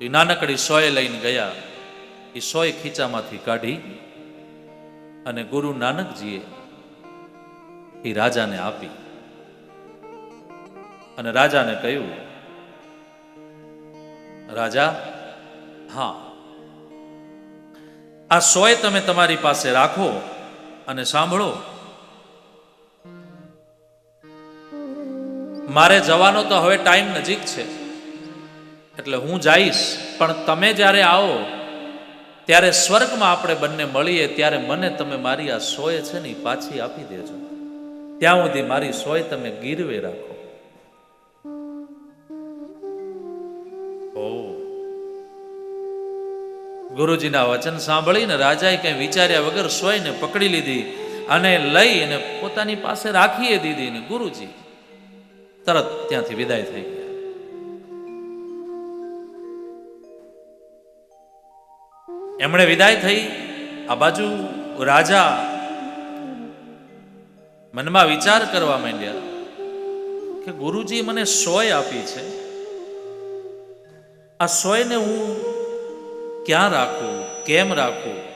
એ નાનકડી સોય લઈને ગયા. એ સોય ખીચામાંથી કાઢી અને ગુરુ નાનકજીએ એ રાજાને આપી. અને રાજાને કહ્યું, રાજા, હા, આ સોય તમે તમારી પાસે રાખો અને સાંભળો. મારે જવાનો તો હવે ટાઈમ નજીક છે. એટલે હું જઈશ, પણ તમે જ્યારે આવો, ત્યારે સ્વર્ગમાં આપણે બંને મળીએ, ત્યારે મને તમે મારી આ સોય છે ને પાછી આપી દેજો. ત્યાં સુધી મારી સોય તમે ગીરવે રાખો. ઓ. ગુરુજીના વચન સાંભળીને રાજાએ કઈ વિચાર્યા વગર સોયને પકડી લીધી અને લઈ અને પોતાની પાસે રાખીએ દીધી ને ગુરુજી, તરત ત્યાંથી વિદાય થઈ ગયા એમણે વિદાય થઈ. આ બાજુ રાજા મનમાં વિચાર કરવા માંડ્યા કે ગુરુજી મને સોય આપી છે. આ સોયને હું ક્યાં રાખું? કેમ રાખું?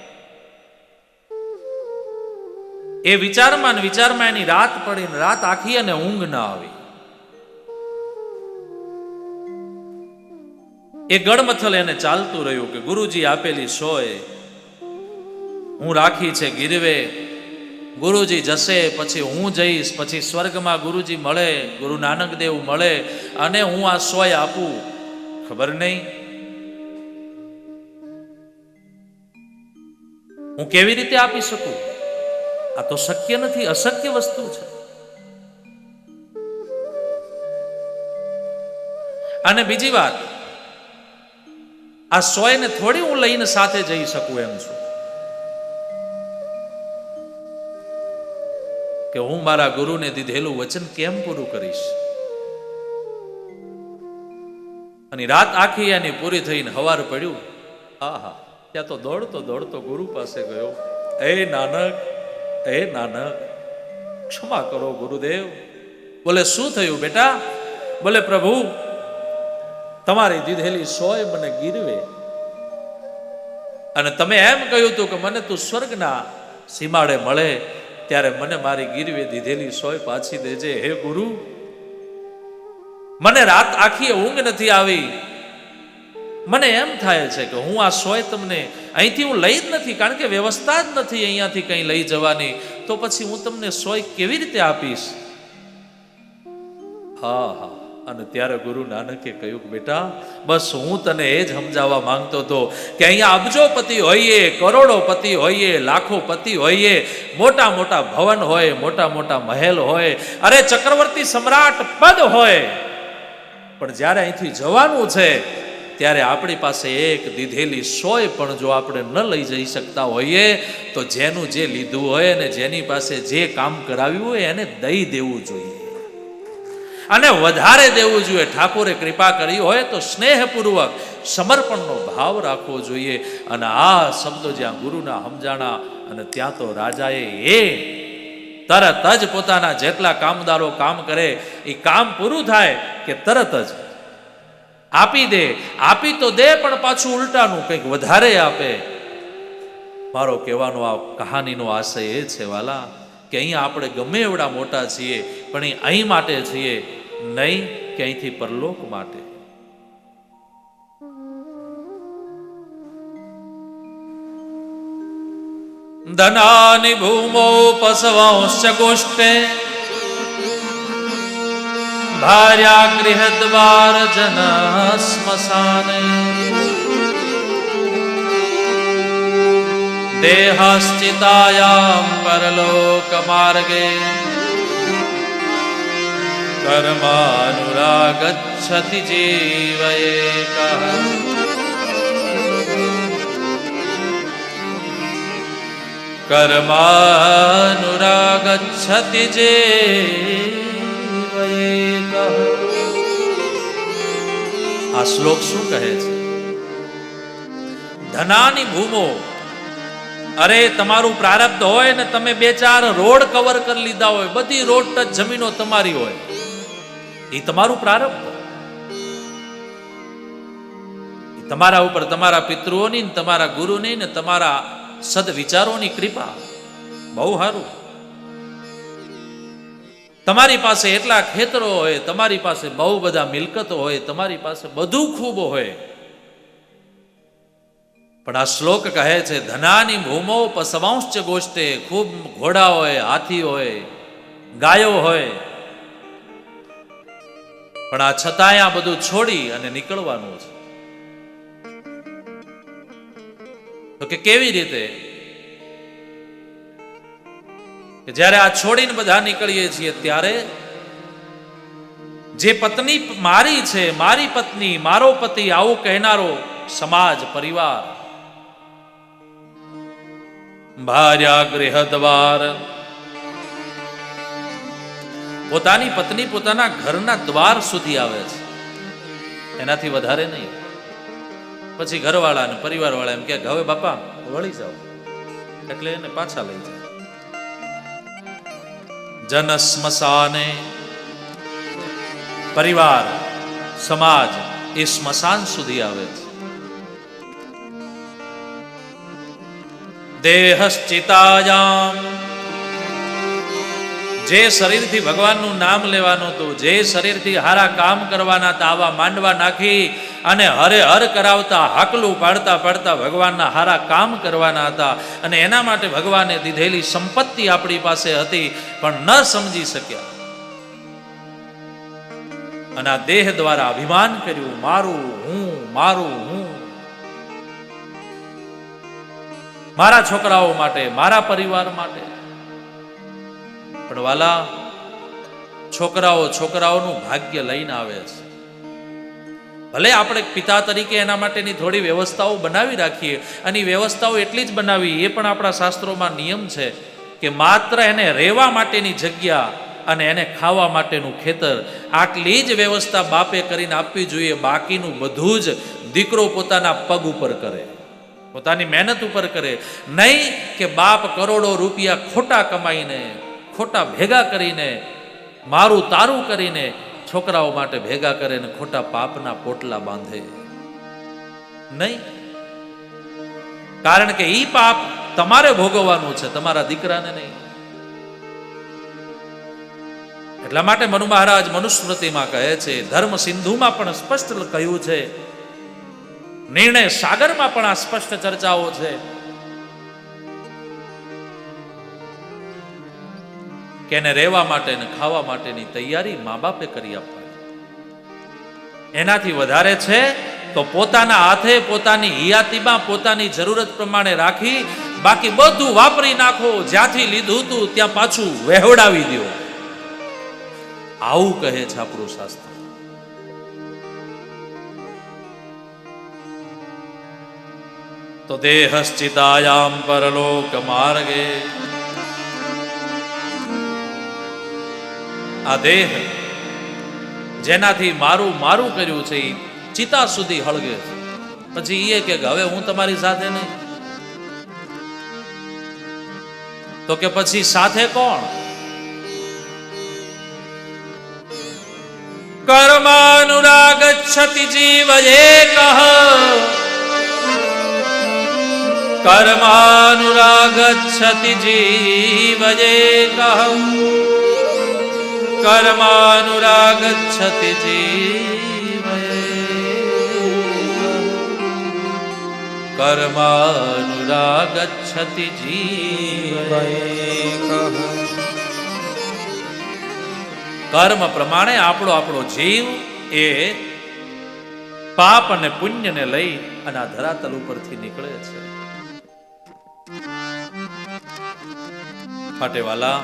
એ વિચારમાં વિચારમાં એની રાત પડીને રાત આખી અને ઊંઘ ના આવી. એ ગડમથલ એને ચાલતું રહ્યું કે ગુરુજી આપેલી સોય હું રાખી છે ગીરવે. ગુરુજી જશે, પછી હું જઈશ, પછી સ્વર્ગમાં ગુરુજી મળે, ગુરુ નાનક દેવ મળે, અને હું આ સોય આપું. ખબર નહીં? હું કેવી રીતે આપી શકું? આ તો શક્ય નથી, અશક્ય વસ્તુ છે. અને બીજી વાત આ સોયને થોડી હું લઈને સાથે જઈ શકું એમ છું. કે હું મારા ગુરુને દીધેલું વચન કેમ પૂરું કરીશ? અને રાત આખી એની પૂરી થઈને હવાર પડ્યું. આહા, ત્યાં તો દોડતો દોડતો ગુરુ પાસે ગયો. એ નાનક એ નાનક, ક્ષમા કરો ગુરુદેવ. બોલે, શું થયું બેટા? બોલે, પ્રભુ તમારી દીધેલી સોય મને ગીરવે. અને તમે એમ કહ્યું હતું કે મને તું સ્વર્ગના સીમાડે મળે, ત્યારે મને મારી ગીરવે દીધેલી સોય પાછી દેજે. હે ગુરુ, મને રાત આખી ઊંઘ નથી આવી. મને એમ થાય છે કે હું આ સોય તમને અહીંથી હું લઈ જ નથી, કારણ કે વ્યવસ્થા જ નથી અહીંયાથી કંઈ લઈ જવાની. તો પછી હું તમને સોય કેવી રીતે આપીશ? હા હા. અને ત્યારે ગુરુ નાનકે કહ્યું કે, બેટા, બસ હું તને એ જ સમજાવવા માંગતો હતો કે અહીંયા અબજોપતિ હોઈએ, કરોડોપતિ હોઈએ લાખો પતિ હોઈએ, મોટા મોટા ભવન હોય, મોટા મોટા મહેલ હોય, અરે ચક્રવર્તી સમ્રાટ પદ હોય. પણ જ્યારે અહીંથી જવાનું છે, ત્યારે આપણી પાસે એક દીધેલી સોય પણ જો આપણે ન લઈ જઈ શકતા હોઈએ, તો જેનું જે લીધું હોય અને જેની પાસે જે કામ કરાવ્યું હોય એને દઈ દેવું જોઈએ. અને વધારે દેવું જોઈએ. ઠાકોરે કૃપા કરી હોય તો સ્નેહપૂર્વક સમર્પણનો ભાવ રાખવો જોઈએ. અને આ શબ્દો જ્યાં ગુરુના સમજાણા અને ત્યાં તો રાજાએ એ તરત જ પોતાના જેટલા કામદારો કામ કરે, એ કામ પૂરું થાય કે તરત જ આપી દે. આપી તો દે પણ પાછું ઉલટાનું કંઈક વધારે આપે. મારો કહેવાનો આ કહાનીનો આશય એ છે, વાલા કે અહીં આપણે ગમે એવડા મોટા છીએ, પણ અહીં માટે છીએ, નહીં કે પરલોક માટે. ધનાની ભૂમો પસવાંશ ગોષ્ઠે ભાર્યા ગૃહદ્વાર જન સ્મશાને. દેહશ્ચિતાયામ પરલોક માર્ગે કર્માનુરાગચ્છતિ જીવયેક કર્માનુરાગચ્છતિ જીવયેક આ શ્લોક શું કહે છે? ધનાની ભૂમો અરે, તમારું પ્રારબ્ધ હોય ને તમે બે ચાર રોડ કવર કરી લીધા હોય, બધી રોડ ટચ જમીનો તમારી હોય. એ તમારું પ્રારબ્ધ તમારા ઉપર તમારા પિતૃઓની ને તમારા ગુરુની ને તમારા સદ વિચારોની કૃપા. બહુ સારું. તમારી પાસે એટલા ખેતરો હોય, તમારી પાસે બહુ બધા મિલકતો હોય, તમારી પાસે બધું ખૂબ હોય. પણ આ શ્લોક કહે છે, ધનાની ભૂમો પસવાંશ ગોષ્ઠે ખૂબ ઘોડા હોય, હાથી હોય, ગાયો હોય. પણ આ છતાંય આ બધું છોડી અને નીકળવાનું છે. તો કે કેવી રીતે? કે જ્યારે આ છોડીને બધા નીકળીએ છીએ ત્યારે જે પત્ની મારી છે, મારી પત્ની, મારો પતિ, આવું કહેનારો સમાજ, પરિવાર ભાર્યા ગૃહ દ્વાર પોતાની પત્ની પોતાના ઘરના દ્વાર સુધી આવે છે. એનાથી વધારે નહીં. પછી ઘરવાળા ને પરિવારવાળા એમ કે હવે બાપા, વળી જાઓ. એટલે એને પાછા લઈ જાય. જન સ્મશાને પરિવાર, સમાજ એ સ્મશાન સુધી આવે છે. દેહશ્ચિતાયામ. જે શરીરથી ભગવાનનું નામ લેવાનું હતું, જે શરીરથી હારા કામ કરવાના હતા આવા માંડવા નાખી અને હરે હર કરાવતા, હાકલું પાડતા પાડતા ભગવાનના હારા કામ કરવાના હતા. અને એના માટે ભગવાને દીધેલી સંપત્તિ આપણી પાસે હતી, પણ ન સમજી શક્યા. અને આ દેહ દ્વારા અભિમાન કર્યું, મારું હું મારું હું મારા છોકરાઓ માટે, મારા પરિવાર માટે. પણ વાલા, છોકરાઓ છોકરાઓનું ભાગ્ય લઈને આવે છે. ભલે આપણે પિતા તરીકે એના માટેની થોડી વ્યવસ્થાઓ બનાવી રાખીએ, અને વ્યવસ્થાઓ એટલી જ બનાવી એ પણ આપણા શાસ્ત્રોમાં નિયમ છે કે માત્ર એને રહેવા માટેની જગ્યા અને એને ખાવા માટેનું ખેતર, આટલી જ વ્યવસ્થા બાપે કરીને આપવી જોઈએ, બાકીનું બધું જ દીકરો પોતાના પગ ઉપર કરે. પોતાની મહેનત ઉપર કરે. નહીં કે બાપ કરોડો રૂપિયા ખોટા કમાઈને, ખોટા ભેગા કરીને, મારું તારું કરીને છોકરાઓ માટે ભેગા કરે ને ખોટા પાપના પોટલા બાંધે. નહીં. કારણ કે ઈ પાપ તમારે ભોગવવાનું છે, તમારા દીકરાને નહીં. એટલા માટે મનુ મહારાજ મનુસ્મૃતિમાં કહે છે, ધર્મ સિંધુમાં પણ સ્પષ્ટ કહ્યું છે નિર્ણય સાગરમાં પણ આ સ્પષ્ટ ચર્ચાઓ છે. કે એને રહેવા માટે ને ખાવા માટેની તૈયારી મા બાપે કરી આપવાની. એનાથી વધારે છે તો પોતાના હાથે પોતાની હિયાતીમાં પોતાની જરૂરત પ્રમાણે રાખી બાકી બધું વાપરી નાખો, જ્યાંથી લીધું હતું ત્યાં પાછું વહેવડાવી દો આવું કહે છે આપણું શાસ્ત્ર. તો દેહશ્ચિતાયામ પરલોક માર્ગે આ દેહ જેનાથી મારું મારું કર્યું છે એ ચિતા સુધી હળગે છે. પછી એ કે હવે હું તમારી સાથે નહીં. તો કે પછી સાથે કોણ? કર્માનુરાગચ્છતિ જીવ એ કર્માનુરાગચ્છતિ જીવ એક કર્માનુરાગચ્છતિ જીવ કર્માનુરાગચ્છતિ જીવ કર્મ પ્રમાણે આપણો આપણો જીવ એ પાપ અને પુણ્યને લઈ અને આ ધરાતલ ઉપરથી નીકળે છે. માટે વાલા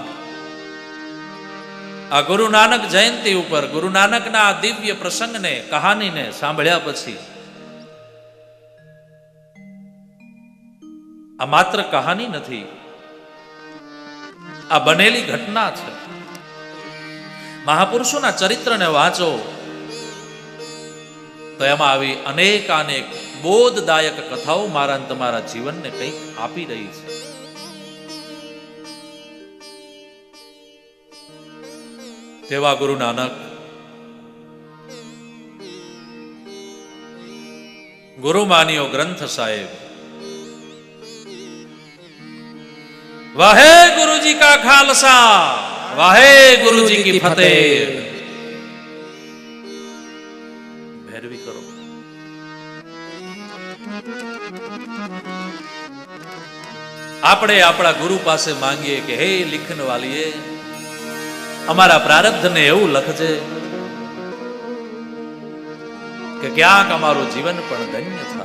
આ ગુરુ નાનક જયંતિ ઉપર ગુરુ નાનકના આ દિવ્ય પ્રસંગને, કહાનીને સાંભળ્યા પછી, આ માત્ર કહાની નથી, આ બનેલી ઘટના છે. મહાપુરુષોના ચરિત્રને વાંચો, તો એમાં આવી અનેક અનેક બોધદાયક કથાઓ મારા તમારા જીવનને કંઈક આપી રહી છે. તેવા ગુરુ નાનક ગુરુ માન્યો ગ્રંથ સાહેબ વાહે ગુરુજી કા ખાલસા વાહે ગુરુજી કી ફતેહ ભૈરવી કરો આપણે આપણા ગુરુ પાસે માંગીએ કે હે લિખન વાલીએ અમારા પ્રારબ્ધને એવું લખજે કે ક્યાંક અમારું જીવન પણ ધન્ય થાય.